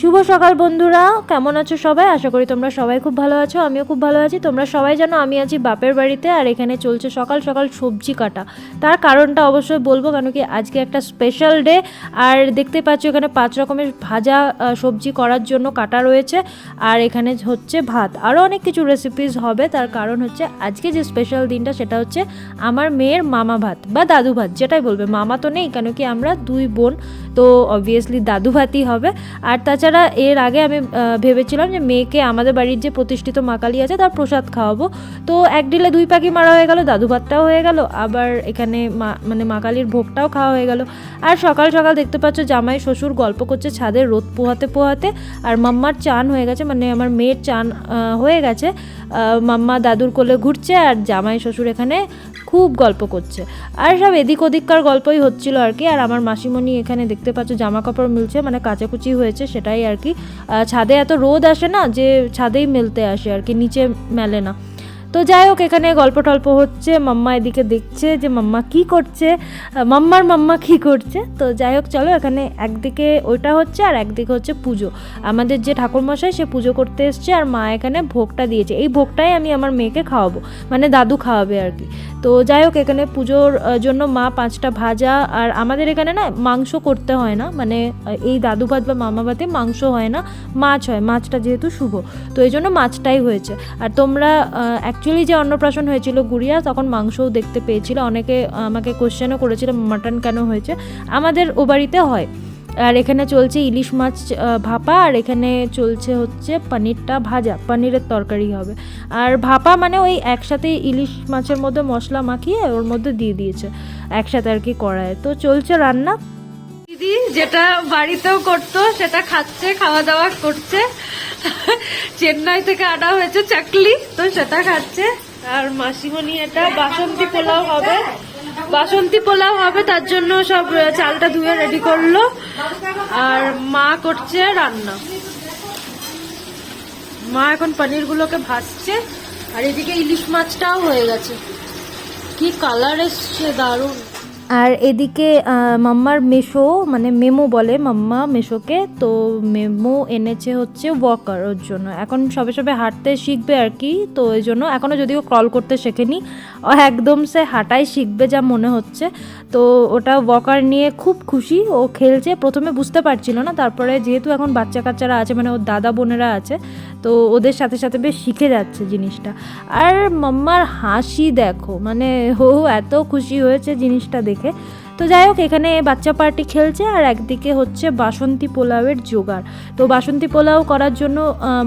শুভ সকাল বন্ধুরা, কেমন আছো সবাই? আশা করি তোমরা সবাই খুব ভালো আছো, আমিও খুব ভালো আছি। তোমরা সবাই জানো আমি আছি বাপের বাড়িতে আর এখানে চলছে সকাল সকাল সবজি কাটা। তার কারণটা অবশ্যই বলব কেন কি আজকে একটা স্পেশাল ডে আর দেখতে পাচ্ছ এখানে পাঁচ রকমের ভাজা সবজি করার জন্য কাটা রয়েছে। আর এখানে হচ্ছে ভাত। আরও অনেক কিছু রেসিপিস হবে, তার কারণ হচ্ছে আজকে যে স্পেশাল দিনটা সেটা হচ্ছে আমার মেয়ের মামা ভাত বা দাদু ভাত, যেটাই বলবে। মামা তো নেই, কেন কি আমরা দুই বোন, তো অবভিয়াসলি দাদু ভাতই হবে। আর তাছাড়া এর আগে আমি ভেবেছিলাম যে মেয়েকে আমাদের বাড়ির যে প্রতিষ্ঠিত মা কালী আছে তার প্রসাদ খাওয়াবো। তো এক ডিলে দুই পাখি মারা হয়ে গেল, দাদু ভাতটাও হয়ে গেল, আবার এখানে মা মানে মা কালীর ভোগটাও খাওয়া হয়ে গেল। আর সকাল সকাল দেখতে পাচ্ছ জামাই শ্বশুর গল্প করছে ছাদে রোদ পোহাতে পোহাতে, আর মাম্মার চান হয়ে গেছে মানে আমার মেয়ের চান হয়ে গেছে। মাম্মা দাদুর কোলে ঘুরছে আর জামাই শ্বশুর এখানে খুব গল্প করছে। আর সব এদিক ওদিককার গল্পই হচ্ছিল আর কি। আর আমার মাসিমণি এখানে দেখতে পাচ্ছ জামা কাপড় মিলছে মানে কাচাকুচি হয়েছে সেটাই আর কি। ছাদে এত রোদ আসে না যে ছাদেই মেলতে আসে আর কি, নিচে মেলে না। তো যাই হোক, এখানে গল্প টল্প হচ্ছে, মাম্মা এদিকে দেখছে যে মাম্মা কি করছে মাম্মার মাম্মা কি করছে। তো যাই হোক, চলো এখানে একদিকে ওইটা হচ্ছে আর একদিকে হচ্ছে পুজো। আমাদের যে ঠাকুরমশাই, সে পুজো করতে এসছে আর মা এখানে ভোগটা দিয়েছে। এই ভোগটাই আমি আমার মেয়েকে খাওয়াবো মানে দাদু খাওয়াবে আর কি। তো যাই হোক, এখানে পুজোর জন্য মা পাঁচটা ভাজা আর আমাদের এখানে না মাংস করতে হয় না মানে এই দাদু ভাত বা মামা ভাতে মাংস হয় না, মাছ হয়। মাছটা যেহেতু শুভ, তো এই জন্য মাছটাই হয়েছে। আর তোমরা অ্যাকচুয়ালি যে অন্নপ্রাশন হয়েছিল গুড়িয়া, তখন মাংসও দেখতে পেয়েছিল। অনেকে আমাকে কোশ্চেনও করেছিল মাটন কেন হয়েছে? আমাদের ও বাড়িতে হয়। আর এখানে চলছে ইলিশ মাছ ভাপা, আর এখানে চলছে হচ্ছে পনিরটা ভাজা। পনিরের তরকারি হবে। আর ভাপা মানে ওই একসাথে ইলিশ মাছের মধ্যে মশলা মাখিয়ে ওর মধ্যে দিয়ে দিয়েছে। একসাথে আর কি কড়ায় তো চলছে রান্না। দিদি যেটা বাড়িতেও করতো, সেটা খাচ্ছে খাওয়া দাওয়া করছে। চেন্নাই থেকে আনা হয়েছে চাকলি, তো সেটা খাচ্ছে। আর মাসিমণি এটা বাসন্তী পোলাও হবে। বাসন্তী পোলাও হবে, তার জন্য সব চালটা ধুয়ে রেডি করল। আর মা করছে রান্না। মা এখন পনিরগুলোকে ভাজছে। আর এদিকে ইলিশ মাছটাও হয়ে গেছে। কি কালার এসছে দারুণ। আর এদিকে মাম্মার মেশো মানে মেমো বলে মাম্মা মেশোকে, তো মেমো এনেছে হচ্ছে ওয়াকার ওর জন্য। এখন সবে সবে হাঁটতে শিখবে আর কি, তো এই জন্য এখনও যদিও ক্রল করতে শেখেনি একদম সে হাঁটাই শিখবে যা মনে হচ্ছে। তো ওটা ওয়াকার নিয়ে খুব খুশি, ও খেলছে, প্রথমে বুঝতে পারছিল না, তারপরে যেহেতু এখন বাচ্চা কাচ্চারা আছে মানে ওর দাদা বোনেরা আছে তো ওদের সাথে সাথে বেশ শিখে যাচ্ছে জিনিসটা। আর মাম্মার হাসি দেখো মানে ও এত খুশি হয়েছে জিনিসটা দেখে। তো যাই হোক, এখানে বাচ্চা পার্টি খেলছে আর একদিকে হচ্ছে বাসন্তী পোলাওয়ের জোগাড়। তো বাসন্তী পোলাও করার জন্য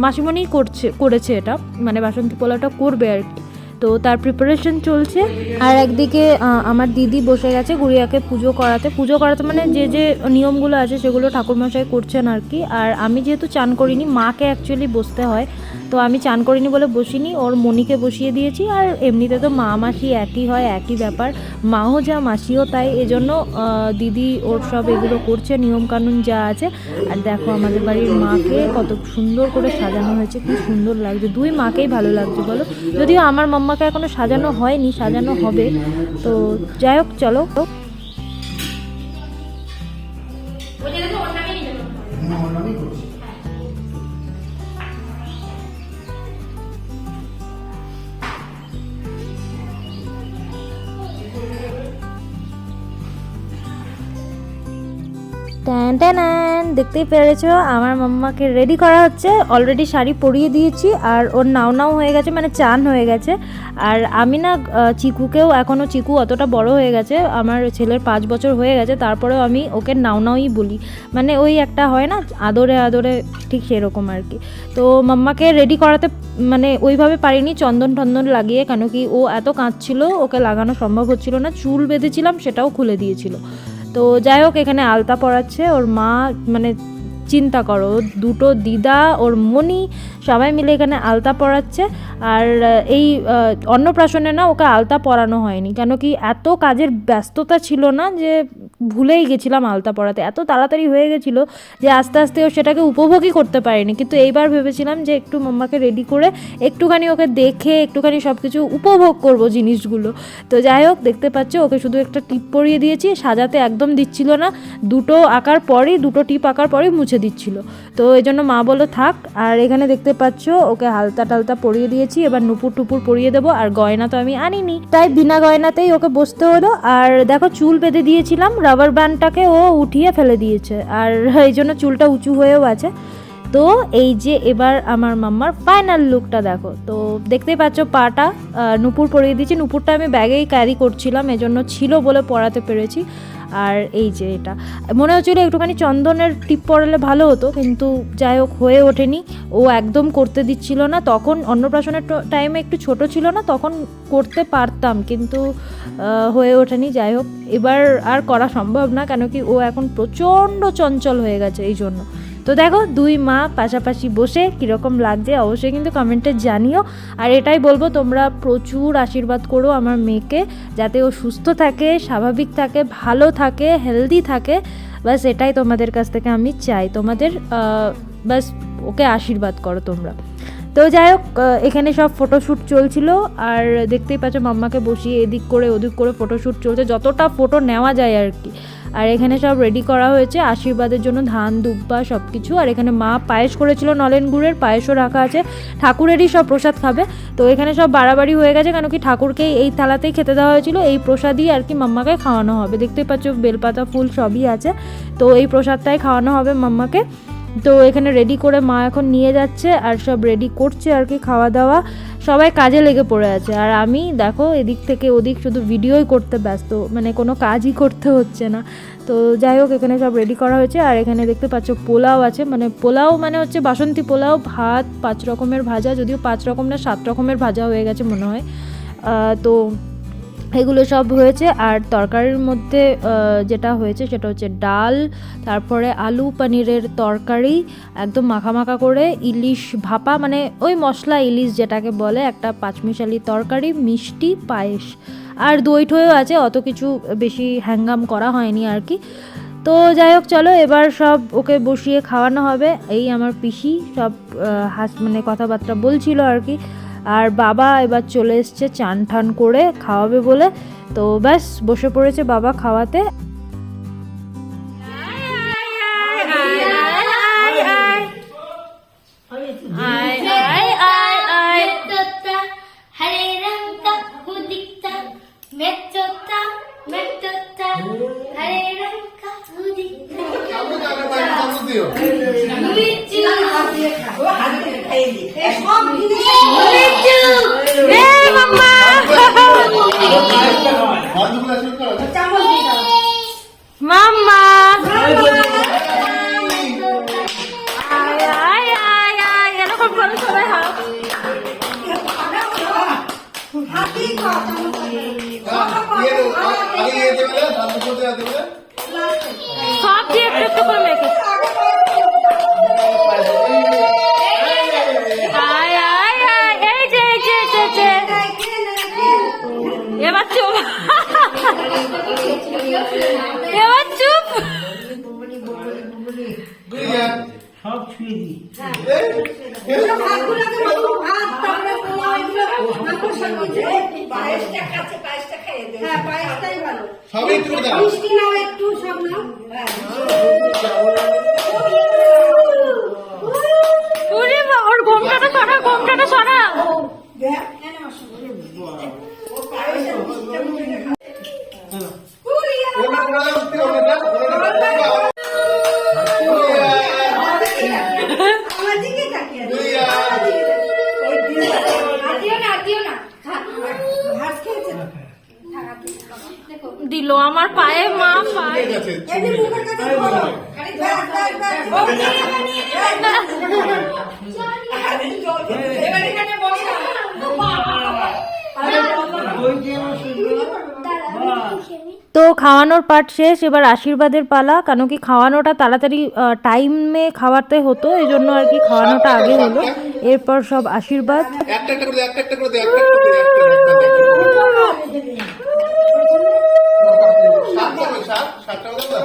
মাসিমণি করছে, করেছে এটা। মানে বাসন্তী পোলাওটা করবে আর কি। তো তার প্রিপারেশন চলছে। আর একদিকে আমার দিদি বসে গেছে গুড়িয়াকে পুজো করাতে। পুজো করাতে মানে যে যে নিয়মগুলো আছে সেগুলো ঠাকুরমশাই করছেন আর কি। আর আমি যেহেতু চান করিনি, মাকে অ্যাকচুয়ালি বসতে হয়। তো আমি চান করিনি বলে বসিনি, ওর মনিকে বসিয়ে দিয়েছি আর এমনিতে তো মা মাসি একই হয়, একই ব্যাপার। মাও যা মাসিও তাই, এজন্য দিদি ওর সব এগুলো করছে, নিয়মকানুন যা আছে। আর দেখো আমাদের বাড়ির মাকে কত সুন্দর করে সাজানো হয়েছে, কি সুন্দর লাগছে। দুই মাকেই ভালো লাগছে বলো। যদিও আমার মাম্মাকে এখনও সাজানো হয়নি, সাজানো হবে। তো যাই হোক, চলো। ট্যান ট্যান দেখতেই পেরেছ, আমার মাম্মাকে রেডি করা হচ্ছে। অলরেডি শাড়ি পরিয়ে দিয়েছি, আর ওর নাও নাও হয়ে গেছে মানে চান হয়ে গেছে। আর আমি না চিকুকেও এখনও চিকু অতটা বড় হয়ে গেছে। আমার ছেলের পাঁচ বছর হয়ে গেছে, তারপরেও আমি ওকে নাও নাওই বলি। মানে ওই একটা হয় না, আদরে আদরে ঠিক সেরকম আর কি। তো মাম্মাকে রেডি করাতে মানে ওইভাবে পারিনি, চন্দন টন্দন লাগিয়ে, কেন কি ও এত কাঁদছিল, ওকে লাগানো সম্ভব হচ্ছিল না। চুল বেঁধেছিলাম, সেটাও খুলে দিয়েছিল। তো যাই হোক এখানে আলতা পড়াচ্ছে ওর মা মানে চিন্তা করো, দুটো দিদা ওর মনি সবাই মিলে এখানে আলতা পরাচ্ছে। আর এই অন্নপ্রাশনে না ওকে আলতা পরানো হয়নি, কেন কি এত কাজের ব্যস্ততা ছিল না যে ভুলেই গেছিলাম আলতা পরাতে। এত তাড়াতাড়ি হয়ে গেছিল যে আস্তে আস্তে ও সেটাকে উপভোগই করতে পারেনি। কিন্তু এইবার ভেবেছিলাম যে একটু মাম্মাকে রেডি করে একটুখানি ওকে দেখে একটুখানি সব কিছু উপভোগ করব জিনিসগুলো। তো যাই হোক, দেখতে পাচ্ছ ওকে শুধু একটা টিপ পরিয়ে দিয়েছি, সাজাতে একদম দিচ্ছিল না। দুটো আঁকার পরই, দুটো টিপ আঁকার পরই মুছে দিচ্ছিল। তো এই জন্য মা বলো থাক, আর এখানে দেখতে পাচ্ছ, ওকে হালতা টালতা পরিয়ে দিয়েছি, এবার নুপুর টুপুর পরিয়ে দেবো, আর গয়না তো আমি আনিনি। তাই বিনা গয়নাতেই ওকে বসতে হলো, আর দেখো চুল বেঁধে দিয়েছিলাম রাবার ব্যান্ডটাকে ও উঠিয়ে ফেলে দিয়েছে, আর এই জন্য চুলটা উঁচু হয়েও আছে। তো এই যে এবার আমার মাম্মার ফাইনাল লুকটা দেখো। তো দেখতেই পাচ্ছ পাটা নুপুর পরিয়ে দিয়েছি, নুপুরটা আমি ব্যাগেই ক্যারি করছিলাম, এজন্য ছিল বলে পরাতে পেরেছি। আর এই যে এটা। মনে হচ্ছিল একটুখানি চন্দনের টিপ পড়ালে ভালো হতো, কিন্তু যাই হোক হয়ে ওঠেনি। ও একদম করতে দিচ্ছিল না। তখন অন্নপ্রাশনের টাইমে একটু ছোট ছিল না, তখন করতে পারতাম, কিন্তু হয়ে ওঠেনি। যাই হোক, এবার আর করা সম্ভব না, কেন কি ও এখন প্রচণ্ড চঞ্চল হয়ে গেছে এই জন্য। তো দেখো, দুই মা পাশাপাশি বসে কীরকম লাগছে, অবশ্যই কিন্তু কমেন্টে জানিও। আর এটাই বলব, তোমরা প্রচুর আশীর্বাদ করো আমার মেয়েকে, যাতে ও সুস্থ থাকে, স্বাভাবিক থাকে, ভালো থাকে হেলদি থাকে। ব্যাস, এটাই তোমাদের কাছ থেকে আমি চাই। তোমাদের ব্যাস, ওকে আশীর্বাদ করো তোমরা। তো যাই হোক এখানে সব ফটোশ্যুট চলছিল। আর দেখতেই পাচ্ছ, মাম্মাকে বসিয়ে এদিক করে ওদিক করে ফটোশ্যুট চলছে। যতটা ফটো নেওয়া যায় আর কি। আর এখানে সব রেডি করা হয়েছে। আশীর্বাদের জন্য ধান, দুব্বা সব কিছু আর এখানে মা পায়েস করেছিল, নলেন গুড়ের পায়েসও রাখা আছে। ঠাকুরেরই সব প্রসাদ খাবে। তো এখানে সব বাড়াবাড়ি হয়ে গেছে, কেন কি ঠাকুরকেই এই থালাতেই খেতে দেওয়া হয়েছিল। এই প্রসাদই আর কি মাম্মাকে খাওয়ানো হবে। দেখতেই পাচ্ছ, বেলপাতা, ফুল সবই আছে। তো এই প্রসাদটাই খাওয়ানো হবে মাম্মাকে। তো এখানে রেডি করে মা এখন নিয়ে যাচ্ছে আর সব রেডি করছে আর কি খাওয়া দাওয়া। সবাই কাজে লেগে পড়ে আছে। আর আমি, দেখো, এদিক থেকে ওদিক শুধু ভিডিওই করতে ব্যস্ত। মানে কোনো কাজই করতে হচ্ছে না। তো যাই হোক, এখানে সব রেডি করা হয়েছে। আর এখানে দেখতে পাচ্ছ পোলাও আছে। মানে পোলাও মানে হচ্ছে বাসন্তী পোলাও, ভাত, পাঁচ রকমের ভাজা। যদিও পাঁচ রকম না, সাত রকমের ভাজা হয়ে গেছে মনে হয়। তো এগুলো সব হয়েছে। আর তরকারির মধ্যে যেটা হয়েছে সেটা হচ্ছে ডাল, তারপরে আলু পনিরের তরকারি, একদম মাখা করে ইলিশ ভাপা মানে ওই মশলা ইলিশ যেটাকে বলে, একটা পাঁচমিশালি তরকারি, মিষ্টি, পায়েস। আর দই ঠইও আছে, অত কিছু বেশি হ্যাঙ্গাম করা হয়নি আর কি। তো যাই হোক, চলো, এবার সব ওকে বসিয়ে খাওয়ানো হবে। এই আমার পিসি, সব হাস মানে কথাবার্তা বলছিল আর কি। আর বাবা এবার চলে এসছে চান ঠান করে খাওয়াবে বলে তো ব্যাস বসে পড়েছে বাবা খাওয়াতে हरे সব দিয়ে একটু একটু করে মেখে। এবার চুপ দিল আমার পায়ে মা পায়ে তো খাওয়ানোর পার্ট শেষ এবার আশীর্বাদের পালা। কেন কি খাওয়ানোটা তাড়াতাড়ি টাইমে খাওয়াতে হতো এই জন্য আর কি খাওয়ানোটা আগে হলো। এরপর সব আশীর্বাদ। একটা একটা করে একটা একটা করে একটা একটা করে দে একটা একটা করে দে, একটা একটা করে দে। সাত হবে, সাত সাতটা দাও না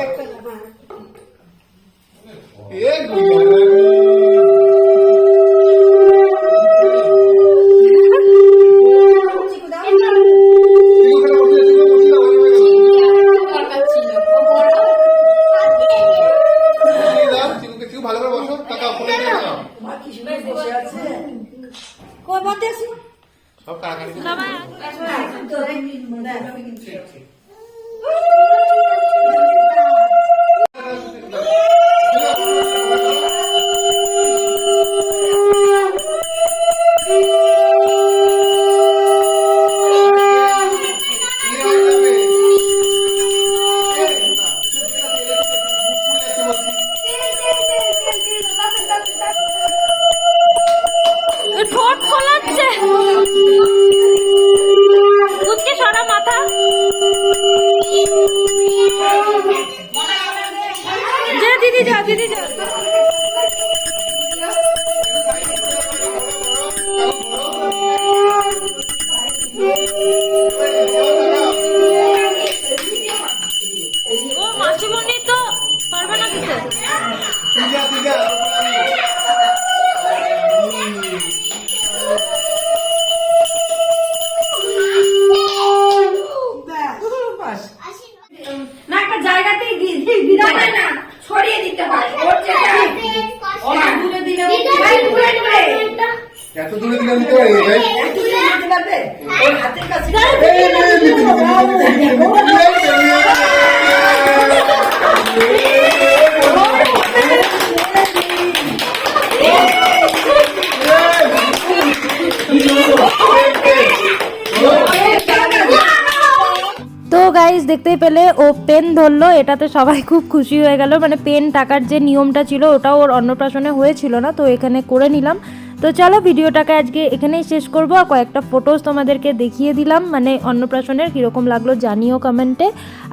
তো দেখতেই পেলে ও পেন ধরলো, এটাতে সবাই খুব খুশি হয়ে গেল। মানে পেন টাকার যে নিয়মটা ছিল, ওটাও ওর অন্নপ্রাশনে হয়েছিল না, তো এখানে করে নিলাম। তো চলো ভিডিওটাকে আজকে এখানেই শেষ করব। আর কয়েকটা ফটোস তোমাদেরকে দেখিয়ে দিলাম। মানে অন্নপ্রাশনের কীরকম লাগল জানিও কমেন্টে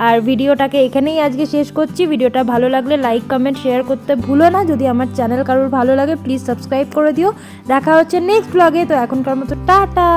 আর ভিডিওটাকে এখানেই আজকে শেষ করছি। ভিডিওটা ভালো লাগলে লাইক কমেন্ট শেয়ার করতে ভুলো না। যদি আমার চ্যানেল কারোর ভালো লাগে প্লিজ সাবস্ক্রাইব করে দিও। দেখা হচ্ছে নেক্সট ব্লগে তো এখনকার মতো টাটা!